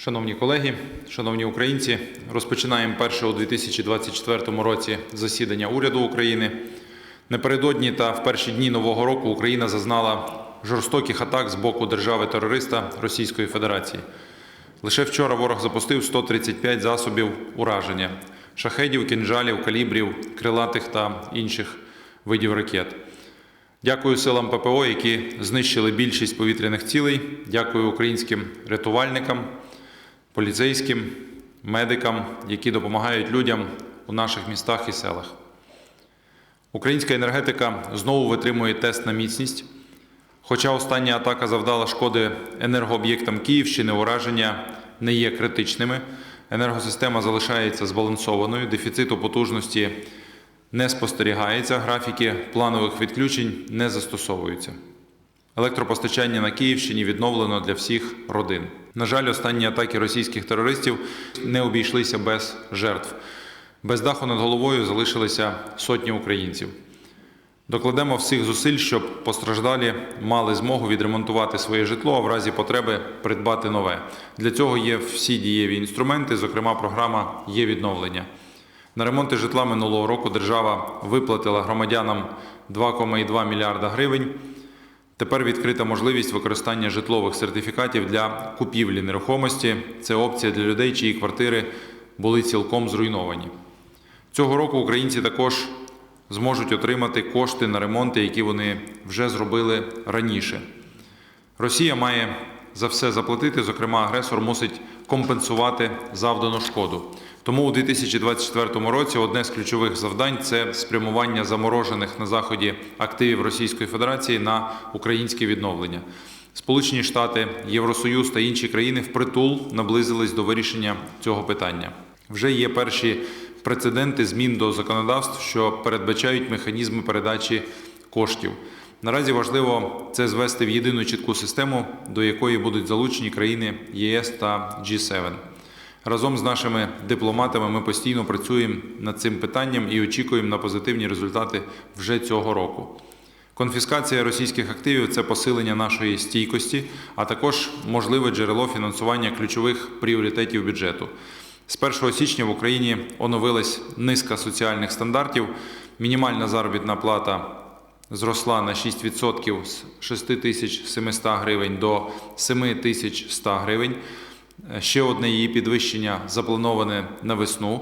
Шановні колеги, шановні українці, розпочинаємо перше у 2024 році засідання уряду України. Напередодні та в перші дні нового року Україна зазнала жорстоких атак з боку держави-терориста Російської Федерації. Лише вчора ворог запустив 135 засобів ураження шахедів, кінжалів, калібрів, крилатих та інших видів ракет. Дякую силам ППО, які знищили більшість повітряних цілей. Дякую українським рятувальникам, поліцейським, медикам, які допомагають людям у наших містах і селах. Українська енергетика знову витримує тест на міцність. Хоча остання атака завдала шкоди енергооб'єктам Київщини, ураження не є критичними. Енергосистема залишається збалансованою, дефіциту потужності не спостерігається, графіки планових відключень не застосовуються. Електропостачання на Київщині відновлено для всіх родин. На жаль, останні атаки російських терористів не обійшлися без жертв. Без даху над головою залишилися сотні українців. Докладемо всіх зусиль, щоб постраждалі мали змогу відремонтувати своє житло, а в разі потреби придбати нове. Для цього є всі дієві інструменти, зокрема, програма є відновлення. На ремонти житла минулого року держава виплатила громадянам 2,2 мільярда гривень. Тепер відкрита можливість використання житлових сертифікатів для купівлі нерухомості. Це опція для людей, чиї квартири були цілком зруйновані. Цього року українці також зможуть отримати кошти на ремонти, які вони вже зробили раніше. Росія має за все заплатити, зокрема, агресор мусить компенсувати завдану шкоду. Тому у 2024 році одне з ключових завдань це спрямування заморожених на заході активів Російської Федерації на українське відновлення. Сполучені Штати, Євросоюз та інші країни впритул наблизились до вирішення цього питання. Вже є перші прецеденти змін до законодавств, що передбачають механізми передачі коштів. Наразі важливо це звести в єдину чітку систему, до якої будуть залучені країни ЄС та G7. Разом з нашими дипломатами ми постійно працюємо над цим питанням і очікуємо на позитивні результати вже цього року. Конфіскація російських активів це посилення нашої стійкості, а також можливе джерело фінансування ключових пріоритетів бюджету. З 1 січня в Україні оновилась низка соціальних стандартів. Мінімальна заробітна плата зросла на 6% з 6700 гривень до 7100 гривень. Ще одне її підвищення заплановане на весну.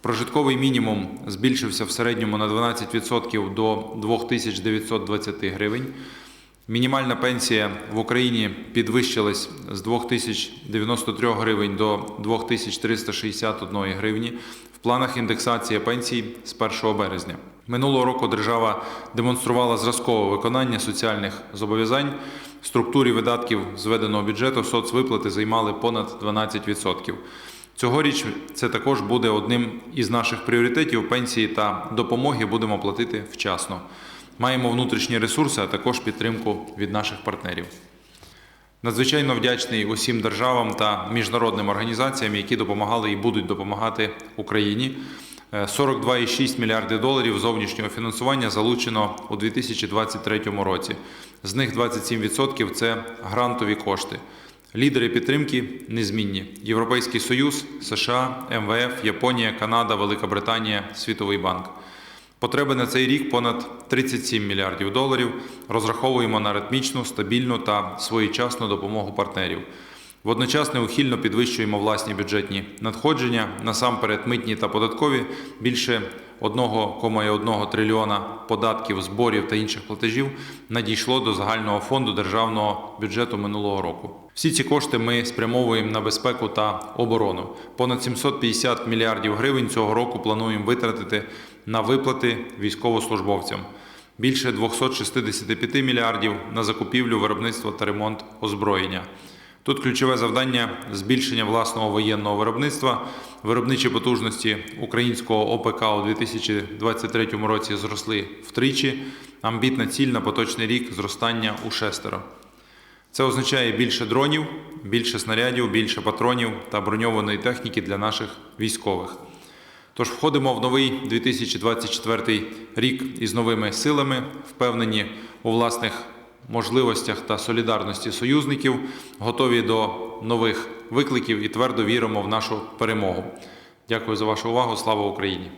Прожитковий мінімум збільшився в середньому на 12% до 2920 гривень. Мінімальна пенсія в Україні підвищилась з 2093 гривень до 2361 гривні. В планах індексація пенсій з 1 березня. Минулого року держава демонструвала зразкове виконання соціальних зобов'язань. В структурі видатків зведеного бюджету соцвиплати займали понад 12%. Цьогоріч це також буде одним із наших пріоритетів. Пенсії та допомоги будемо платити вчасно. Маємо внутрішні ресурси, а також підтримку від наших партнерів. Надзвичайно вдячний усім державам та міжнародним організаціям, які допомагали і будуть допомагати Україні. Е, 42,6 мільярди доларів зовнішнього фінансування залучено у 2023 році. З них 27% – це грантові кошти. Лідери підтримки незмінні: Європейський Союз, США, МВФ, Японія, Канада, Велика Британія, Світовий банк. Потреби на цей рік понад 37 мільярдів доларів. Розраховуємо на ритмічну, стабільну та своєчасну допомогу партнерів. Водночас неухильно підвищуємо власні бюджетні надходження, насамперед митні та податкові більше 1,1 трильйона податків, зборів та інших платежів надійшло до загального фонду державного бюджету минулого року. Всі ці кошти ми спрямовуємо на безпеку та оборону. Понад 750 мільярдів гривень цього року плануємо витратити на виплати військовослужбовцям. Більше 265 мільярдів на закупівлю, виробництво та ремонт озброєння. Тут ключове завдання збільшення власного воєнного виробництва. Виробничі потужності українського ОПК у 2023 році зросли втричі. Амбітна ціль на поточний рік зростання у шестеро. Це означає більше дронів, більше снарядів, більше патронів та броньованої техніки для наших військових. Тож входимо в новий 2024 рік із новими силами, впевнені у власних можливостях та солідарності союзників, готові до нових викликів і твердо віримо в нашу перемогу. Дякую за вашу увагу. Слава Україні!